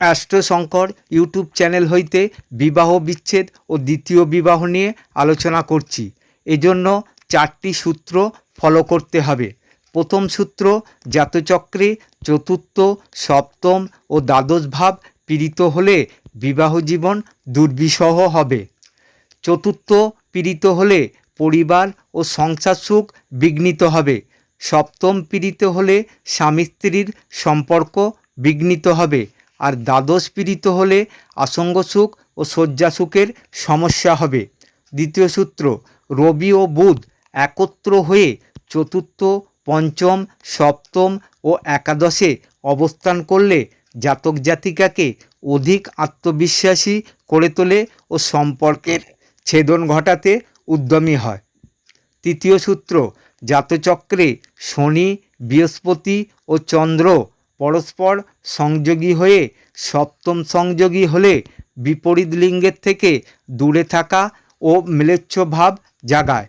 অ্যাস্ট্রোশঙ্কর YouTube channel হইতে বিবাহ বিচ্ছেদ ও দ্বিতীয় বিবাহ নিয়ে আলোচনা করছি। এজন্য চারটি সূত্র ফলো করতে হবে। প্রথম সূত্র, জাতচক্রে চতুর্থ, সপ্তম ও দ্বাদশ ভাব পীড়িত হলে বিবাহ জীবন দুর্বিষহ হবে। চতুর্থ পীড়িত হলে পরিবার ও সংসার সুখ বিঘ্নিত হবে। সপ্তম পীড়িত হলে স্বামী স্ত্রীর সম্পর্ক বিঘ্নিত হবে। আর দ্বাদশ পীড়িত হলে আসঙ্গ সুখ ও শয্যা সুখের সমস্যা হবে। দ্বিতীয় সূত্র, রবি ও বুধ একত্র হয়ে চতুর্থ, পঞ্চম, সপ্তম ও একাদশে অবস্থান করলে জাতক জাতিকাকে অধিক আত্মবিশ্বাসী করে তোলে ও সম্পর্কের ছেদন ঘটাতে উদ্যমী হয়। তৃতীয় সূত্র, জাতচক্রে শনি, বৃহস্পতি ও চন্দ্র পরস্পর সংযোগী হয়ে সপ্তম সংযোগী হলে বিপরীত লিঙ্গের থেকে দূরে থাকা ও ম্লেচ্ছ ভাব জাগায়।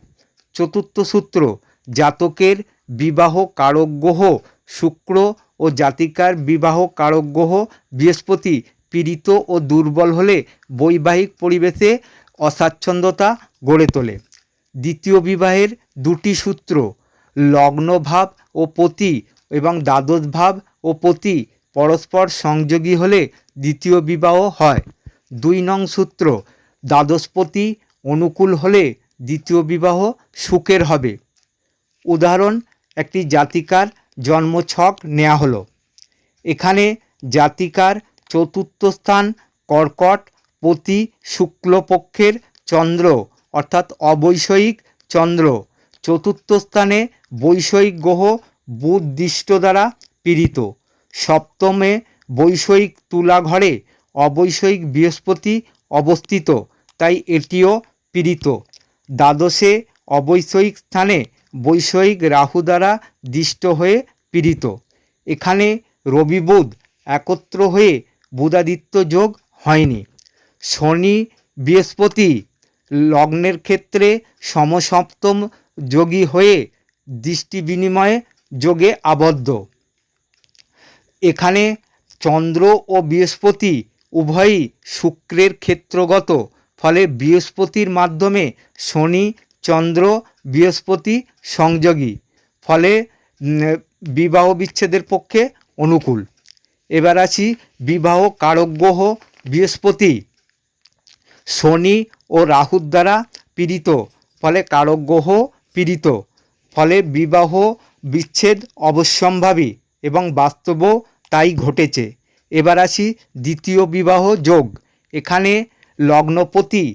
চতুর্থ সূত্র, জাতকের বিবাহ কারক গ্রহ শুক্র ও জাতিকার বিবাহ কারক গ্রহ বৃহস্পতি পীড়িত ও দুর্বল হলে বৈবাহিক পরিবেশে অস্বাচ্ছন্দ্যতা গড়ে তোলে। দ্বিতীয় বিবাহের দুটি সূত্র, লগ্নভাব ও পতি এবং দ্বাদশ ভাব ও পতি পরস্পর সংযোগী হলে দ্বিতীয় বিবাহ হয়। দুই নং সূত্র, দ্বাদশপতি অনুকূল হলে দ্বিতীয় বিবাহ সুখের হবে। উদাহরণ, একটি জাতিকার জন্মছক নেওয়া হলো। এখানে জাতিকার চতুর্থ স্থান কর্কট, পতি শুক্লপক্ষের চন্দ্র, অর্থাৎ অবৈষয়িক চন্দ্র। চতুর্থ স্থানে বৈষয়িক গ্রহ বুধ দৃষ্ট দ্বারা পীড়িত। সপ্তমে বৈষয়িক তুলা ঘরে অবৈষয়িক বৃহস্পতি অবস্থিত, তাই এটিও পীড়িত। দ্বাদশে অবৈষয়িক স্থানে বৈষয়িক রাহু দ্বারা দৃষ্ট হয়ে পীড়িত। এখানে রবি বুধ একত্র হয়ে বুধাদিত্য যোগ হয়নি। শনি বৃহস্পতি লগ্নের ক্ষেত্রে সমসপ্তম যোগী হয়ে দৃষ্টি বিনিময়ে যোগে আবদ্ধ। এখানে চন্দ্র ও বৃহস্পতি উভয়ই শুক্রের ক্ষেত্রগত, ফলে বৃহস্পতির মাধ্যমে শনি, চন্দ্র, বৃহস্পতি সংযোগী, ফলে বিবাহ বিচ্ছেদের পক্ষে অনুকূল। এবার আসি বিবাহ কারক গ্রহ, বৃহস্পতি। শনি ও রাহুর দ্বারা পীড়িত, ফলে কারক গ্রহ পীড়িত, ফলে বিবাহ বিচ্ছেদ অবশ্যম্ভাবী এবং বাস্তবও তাই ঘটেছে। এবার আসি দ্বিতীয় বিবাহ যোগ। এখানে লগ্নপতি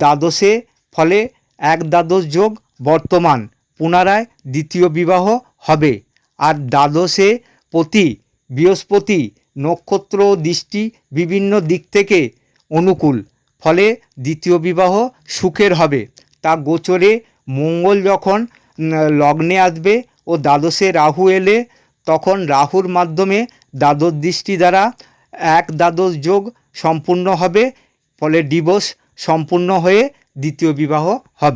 দ্বাদশে, ফলে এক দ্বাদশ যোগ বর্তমান, পুনরায় দ্বিতীয় বিবাহ হবে। আর দ্বাদশে পতি, বৃহস্পতি, নক্ষত্র দৃষ্টি বিভিন্ন দিক থেকে অনুকূল, ফলে দ্বিতীয় বিবাহ সুখের হবে। তা গোচরে মঙ্গল যখন লগ্নে আসবে ও দ্বাদশে রাহু এলে তখন রাহুর মাধ্যমে দ্বাদশ দৃষ্টি দ্বারা এক দ্বাদশ যোগ সম্পূর্ণ হবে, ফলে ডিভোর্স সম্পূর্ণ হয়ে দ্বিতীয় বিবাহ হবে।